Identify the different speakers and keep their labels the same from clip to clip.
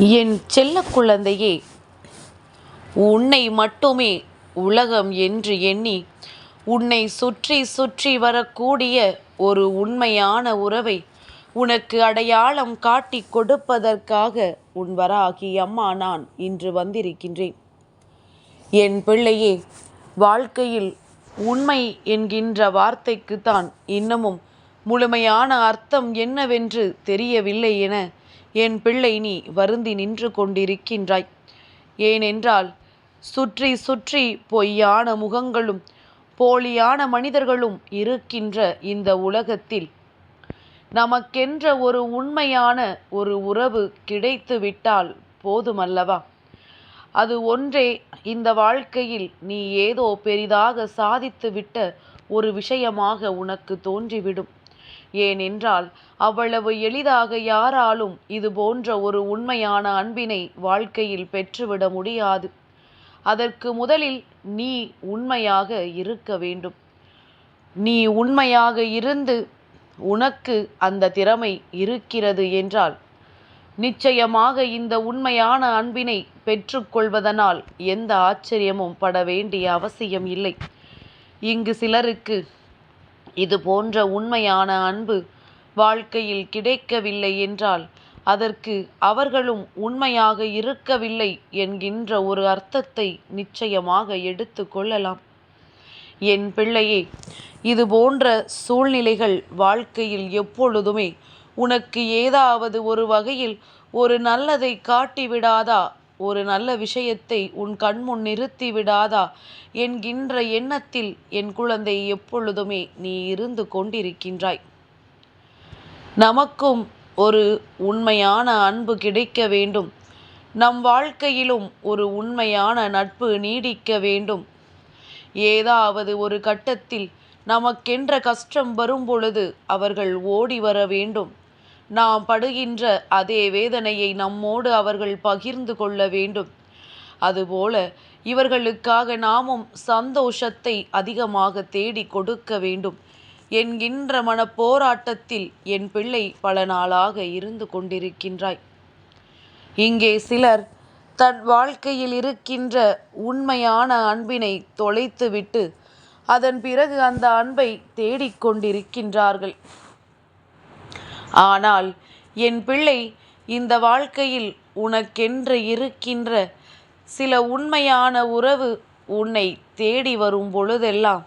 Speaker 1: என் செல்ல குழந்தையே உன்னை மட்டுமே உலகம் என்று எண்ணி உன்னை சுற்றி சுற்றி வரக்கூடிய ஒரு உண்மையான உறவை உனக்கு அடையாளம் காட்டிக் கொடுப்பதற்காக உன் வராகி அம்மா நான் இன்று வந்திருக்கின்றேன். என் பிள்ளையே வாழ்க்கையில் உண்மை என்கின்ற வார்த்தைக்குத்தான் இன்னமும் முழுமையான அர்த்தம் என்னவென்று தெரியவில்லை என என் பிள்ளை நீ வருந்தி நின்று கொண்டிருக்கின்றாய். ஏனென்றால் சுற்றி சுற்றி பொய்யான முகங்களும் போலியான மனிதர்களும் இருக்கின்ற இந்த உலகத்தில் நமக்கென்ற ஒரு உண்மையான ஒரு உறவு கிடைத்து விட்டால் போதுமல்லவா? அது ஒன்றே இந்த வாழ்க்கையில் நீ ஏதோ பெரிதாக சாதித்துவிட்ட ஒரு விஷயமாக உனக்கு தோன்றிவிடும். ஏனென்றால் அவ்வளவு எளிதாக யாராலும் இது போன்ற ஒரு உண்மையான அன்பினை வாழ்க்கையில் பெற்றுவிட முடியாது. அதற்கு முதலில் நீ உண்மையாக இருக்க வேண்டும். நீ உண்மையாக இருந்து உனக்கு அந்த திறமை இருக்கிறது என்றால் நிச்சயமாக இந்த உண்மையான அன்பினை பெற்றுக்கொள்வதனால் எந்த ஆச்சரியமும் பட வேண்டிய அவசியம் இல்லை. இங்கு சிலருக்கு இது போன்ற உண்மையான அன்பு வாழ்க்கையில் கிடைக்கவில்லை என்றால் அதற்கு அவர்களும் உண்மையாக இருக்கவில்லை என்கின்ற ஒரு அர்த்தத்தை நிச்சயமாக எடுத்து கொள்ளலாம். என் பிள்ளையே இது போன்ற சூழ்நிலைகள் வாழ்க்கையில் எப்பொழுதுமே உனக்கு ஏதாவது ஒரு வகையில் ஒரு நல்லதை காட்டிவிடாதா ஒரு நல்ல விஷயத்தை உன் கண்முன் நிறுத்தி விடாதா? என்கின்ற எண்ணத்தில் என் குழந்தை எப்பொழுதுமே நீ இருந்து கொண்டிருக்கின்றாய். நமக்கும் ஒரு உண்மையான அன்பு கிடைக்க வேண்டும். நம் வாழ்க்கையிலும் ஒரு உண்மையான நட்பு நீடிக்க வேண்டும். ஏதாவது ஒரு கட்டத்தில் நமக்கென்ற கஷ்டம் வரும் பொழுது அவர்கள் ஓடி வர வேண்டும். நாம் படுகின்ற அதே வேதனையை நம்மோடு அவர்கள் பகிர்ந்து கொள்ள வேண்டும். அதுபோல இவர்களுக்காக நாமும் சந்தோஷத்தை அதிகமாக தேடி கொடுக்க வேண்டும். என்கின்ற மனப்போராட்டத்தில் என் பிள்ளை பல நாளாக இருந்து கொண்டிருக்கின்றாய். இங்கே சிலர் தன் வாழ்க்கையில் இருக்கின்ற உண்மையான அன்பினை தொலைத்துவிட்டு அதன் பிறகு அந்த அன்பை தேடிக்கொண்டிருக்கின்றார்கள் ஆனால் என் பிள்ளை இந்த வாழ்க்கையில் உனக்கென்று இருக்கின்ற சில உண்மையான உறவு உன்னை தேடி வரும் பொழுதெல்லாம்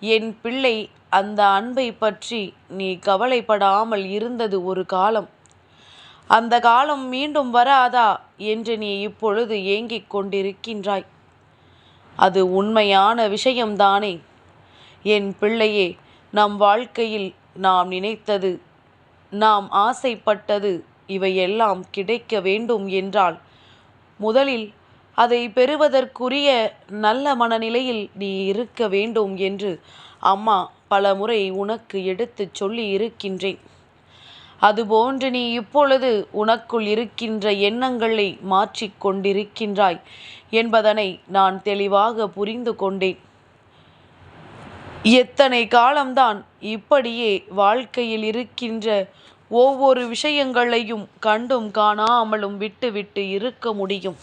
Speaker 1: என் பிள்ளை அந்த அன்பை பற்றி நீ கவலைப்படாமல் இருந்தது ஒரு காலம். அந்த காலம் மீண்டும் வராதா என்று நீ இப்பொழுது ஏங்கிக் கொண்டிருக்கின்றாய். அது உண்மையான விஷயம்தானே. என் பிள்ளையே நம் வாழ்க்கையில் நாம் நினைத்தது நாம் ஆசைப்பட்டது இவையெல்லாம் கிடைக்க வேண்டும் என்றால் முதலில் அதை பெறுவதற்குரிய நல்ல மனநிலையில் நீ இருக்க வேண்டும் என்று அம்மா பல முறை உனக்கு எடுத்துச் சொல்லி இருக்கின்றேன். அதுபோன்று நீ இப்பொழுது உனக்குள் இருக்கின்ற எண்ணங்களை மாற்றிக் கொண்டிருக்கின்றாய் என்பதனை நான் தெளிவாக புரிந்து கொண்டேன். எத்தனை காலம்தான் இப்படியே வாழ்க்கையில் இருக்கின்ற ஒவ்வொரு விஷயங்களையும் கண்டும் காணாமலும் விட்டுவிட்டு இருக்க முடியும்.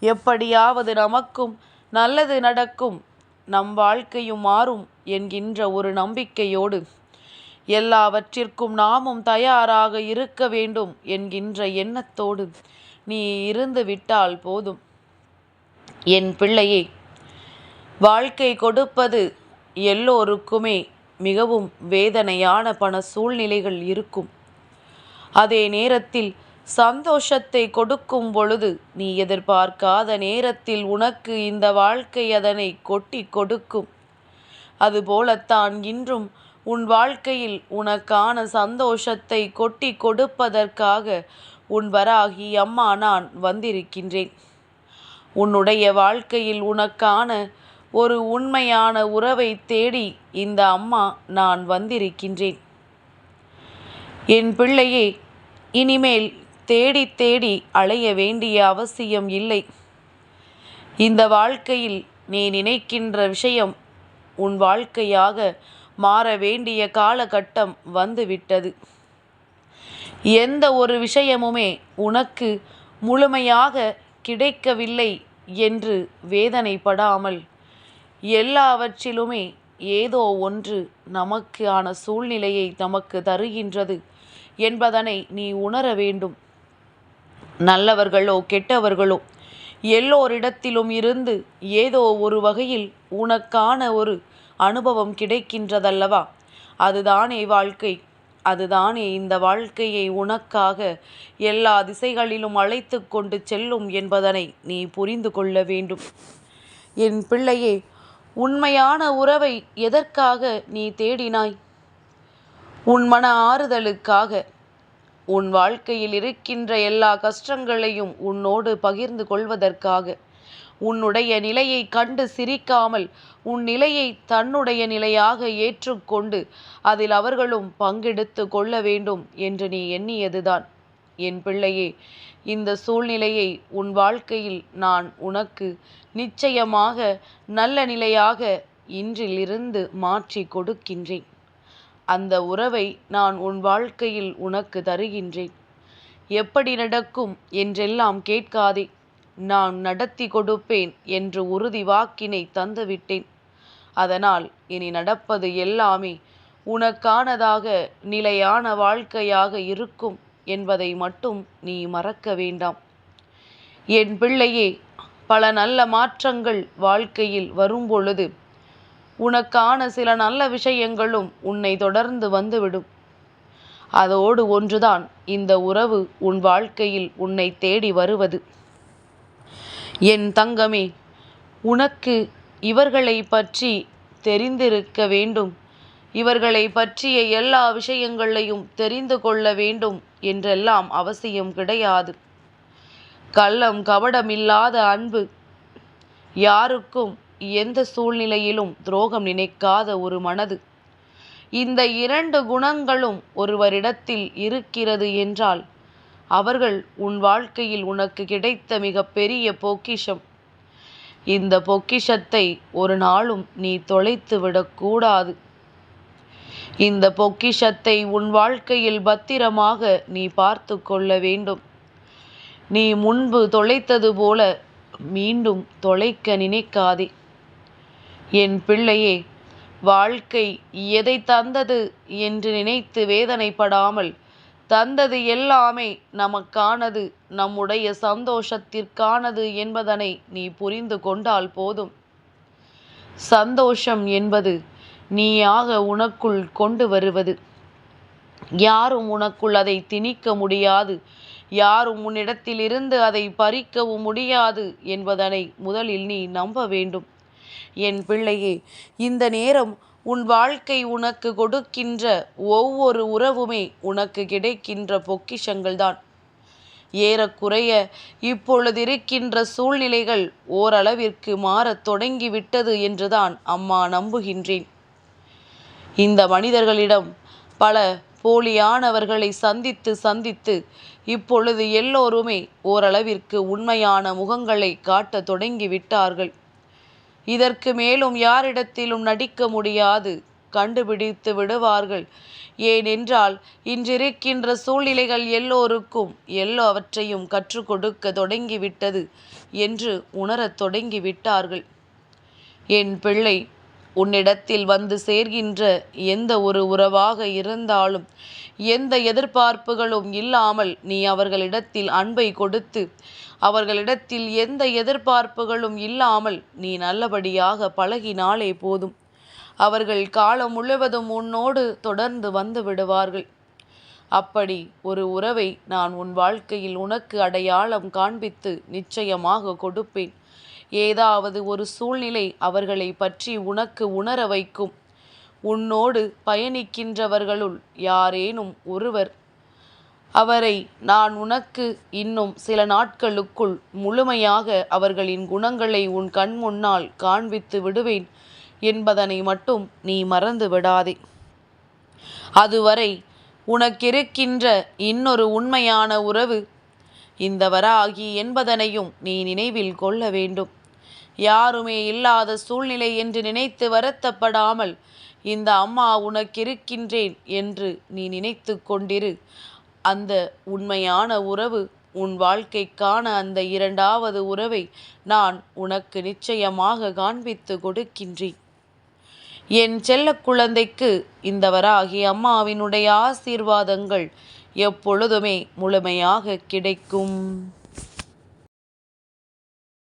Speaker 1: எப்படியாவது நமக்கும் நல்லது நடக்கும். நம் வாழ்க்கையும் மாறும் என்கின்ற ஒரு நம்பிக்கையோடு எல்லாவற்றிற்கும் நாமும் தயாராக இருக்க வேண்டும் என்கின்ற எண்ணத்தோடு நீ இருந்து விட்டால் போதும். என் பிள்ளையே வாழ்க்கை கொடுப்பது எல்லோருக்குமே மிகவும் வேதனையான பண சூழ்நிலைகள் இருக்கும். அதே நேரத்தில் சந்தோஷத்தை கொடுக்கும் பொழுது நீ எதிர்பார்க்காத நேரத்தில் உனக்கு இந்த வாழ்க்கை அதனை கொட்டி கொடுக்கும். அதுபோலத்தான் இன்றும் உன் வாழ்க்கையில் உனக்கான சந்தோஷத்தை கொட்டி கொடுப்பதற்காக உன் வராகி அம்மா நான் வந்திருக்கின்றேன். உன்னுடைய வாழ்க்கையில் உனக்கான ஒரு உண்மையான உறவை தேடி இந்த அம்மா நான் வந்திருக்கின்றேன். என் பிள்ளையே இனிமேல் தேடி தேடி அலைய வேண்டிய அவசியம் இல்லை. இந்த வாழ்க்கையில் நீ நினைக்கின்ற விஷயம் உன் வாழ்க்கையாக மாற வேண்டிய காலகட்டம் வந்துவிட்டது. எந்த ஒரு விஷயமுமே உனக்கு முழுமையாக கிடைக்கவில்லை என்று வேதனைப்படாமல் எல்லாவற்றிலுமே ஏதோ ஒன்று நமக்கான சூழ்நிலையை நமக்கு தருகின்றது என்பதனை நீ உணர வேண்டும். நல்லவர்களோ கெட்டவர்களோ எல்லோரிடத்திலும் இருந்து ஏதோ ஒரு வகையில் உனக்கான ஒரு அனுபவம் கிடைக்கின்றதல்லவா? அதுதானே வாழ்க்கை. அதுதானே இந்த வாழ்க்கையை உனக்காக எல்லா திசைகளிலும் அழைத்து கொண்டு செல்லும் என்பதனை நீ புரிந்து கொள்ள வேண்டும். என் பிள்ளையே உண்மையான உறவை எதற்காக நீ தேடினாய்? உன் மன ஆறுதலுக்காக. உன் வாழ்க்கையில் இருக்கின்ற எல்லா கஷ்டங்களையும் உன்னோடு பகிர்ந்து கொள்வதற்காக. உன்னுடைய நிலையை கண்டு சிரிக்காமல் உன் நிலையை தன்னுடைய நிலையாக ஏற்றுக்கொண்டு அதில் அவர்களும் பங்கெடுத்து கொள்ள வேண்டும் என்று நீ எண்ணியதுதான். என் பிள்ளையே இந்த சூழ்நிலையை உன் வாழ்க்கையில் நான் உனக்கு நிச்சயமாக நல்ல நிலையாக இன்றிலிருந்து மாற்றி கொடுக்கின்றேன். அந்த உறவை நான் உன் வாழ்க்கையில் உனக்கு தருகின்றேன். எப்படி நடக்கும் என்றெல்லாம் கேட்காதே நான் நடத்தி கொடுப்பேன் என்று உறுதி வாக்கினை தந்துவிட்டேன். அதனால் இனி நடப்பது எல்லாமே உனக்கானதாக நிலையான வாழ்க்கையாக இருக்கும். என்பதை மட்டும் நீ மறக்க வேண்டாம். என் பிள்ளையே பல நல்ல மாற்றங்கள் வாழ்க்கையில் வரும்பொழுது உனக்கான சில நல்ல விஷயங்களும் உன்னை தொடர்ந்து வந்துவிடும். அதோடு ஒன்றுதான் இந்த உறவு உன் வாழ்க்கையில் உன்னை தேடி வருவது. என் தங்கமே உனக்கு இவர்களை பற்றி தெரிந்திருக்க வேண்டும். இவர்களை பற்றிய எல்லா விஷயங்களையும் தெரிந்து கொள்ள வேண்டும் என்றெல்லாம் அவசியம் கிடையாது. கள்ளம் கபடமில்லாத அன்பு யாருக்கும் எந்த சூழ்நிலையிலும் துரோகம் நினைக்காத ஒரு மனது. இந்த இரண்டு குணங்களும் ஒருவரிடத்தில் இருக்கிறது என்றால் அவர்கள் உன் வாழ்க்கையில் உனக்கு கிடைத்த மிக பெரிய பொக்கிஷம். இந்த பொக்கிஷத்தை ஒரு நாளும் நீ தொலைத்து விடக்கூடாது இந்த பொக்கிஷத்தை உன் வாழ்க்கையில் பத்திரமாக நீ பார்த்து கொள்ள வேண்டும். நீ முன்பு தொலைத்தது போல மீண்டும் தொலைக்க நினைக்காதே. என் பிள்ளையே வாழ்க்கை எதை தந்தது என்று நினைத்து வேதனைப்படாமல் தந்தது எல்லாமே நமக்கானது நம்முடைய சந்தோஷத்திற்கானது என்பதனை நீ புரிந்து கொண்டால் போதும். சந்தோஷம் என்பது நீயாக உனக்குள் கொண்டு வருவது. யாரும் உனக்குள் அதை திணிக்க முடியாது. யாரும் உன்னிடத்திலிருந்து அதை பறிக்கவும் முடியாது என்பதனை முதலில் நீ நம்ப வேண்டும். என் பிள்ளையே இந்த நேரம் உன் வாழ்க்கை உனக்கு கொடுக்கின்ற ஒவ்வொரு உறவுமே உனக்கு கிடைக்கின்ற பொக்கிஷங்கள்தான். ஏறக்குறைய இப்பொழுது இருக்கின்ற சூழ்நிலைகள் ஓரளவிற்கு மாறத் தொடங்கிவிட்டது என்றுதான் அம்மா நம்புகின்றேன். இந்த மனிதர்களிடம் பல போலியானவர்களை சந்தித்து சந்தித்து இப்பொழுது எல்லோருமே ஓரளவிற்கு உண்மையான முகங்களை காட்ட தொடங்கிவிட்டார்கள். இதற்கு மேலும் யாரிடத்திலும் நடிக்க முடியாது கண்டுபிடித்து விடுவார்கள். ஏனென்றால் இன்றிருக்கின்ற சூழ்நிலைகள் எல்லோருக்கும் எல்லோவற்றையும் கற்றுக் கொடுக்க தொடங்கிவிட்டது என்று உணரத் தொடங்கிவிட்டார்கள். என் பிள்ளை உன்னிடத்தில் வந்து சேர்கின்ற எந்த ஒரு உறவாக இருந்தாலும் எந்த எதிர்பார்ப்புகளும் இல்லாமல் நீ அவர்களிடத்தில் அன்பை கொடுத்து அவர்களிடத்தில் எந்த எதிர்பார்ப்புகளும் இல்லாமல் நீ நல்லபடியாக பழகினாலே போதும். அவர்கள் காலம் முழுவதும் உன்னோடு தொடர்ந்து வந்து விடுவார்கள். அப்படி ஒரு உறவை நான் உன் வாழ்க்கையில் உனக்கு அடையாளம் காண்பித்து நிச்சயமாக கொடுப்பேன். ஏதாவது ஒரு சூழ்நிலை அவர்களை பற்றி உனக்கு உணர வைக்கும். உன்னோடு பயணிக்கின்றவர்களுள் யாரேனும் ஒருவர். அவரை நான் உனக்கு இன்னும் சில நாட்களுக்குள் முழுமையாக அவர்களின் குணங்களை உன் கண் முன்னால் காண்பித்து விடுவேன் என்பதனை மட்டும் நீ மறந்து விடாதே. அதுவரை உனக்கிருக்கின்ற இன்னொரு உண்மையான உறவு இந்த வராகி என்பதனையும் நீ நினைவில் கொள்ள வேண்டும். யாருமே இல்லாத சூழ்நிலை என்று நினைத்து வருத்தப்படாமல் இந்த அம்மா உனக்கிருக்கின்றேன் என்று நீ நினைத்து கொண்டிரு. அந்த உண்மையான உறவு உன் வாழ்க்கைக்கான அந்த இரண்டாவது உறவை நான் உனக்கு நிச்சயமாக காண்பித்து கொடுக்கின்றேன். என் செல்ல குழந்தைக்கு இந்த வராகி அம்மாவினுடைய ஆசீர்வாதங்கள் எப்பொழுதுமே முழுமையாக கிடைக்கும்.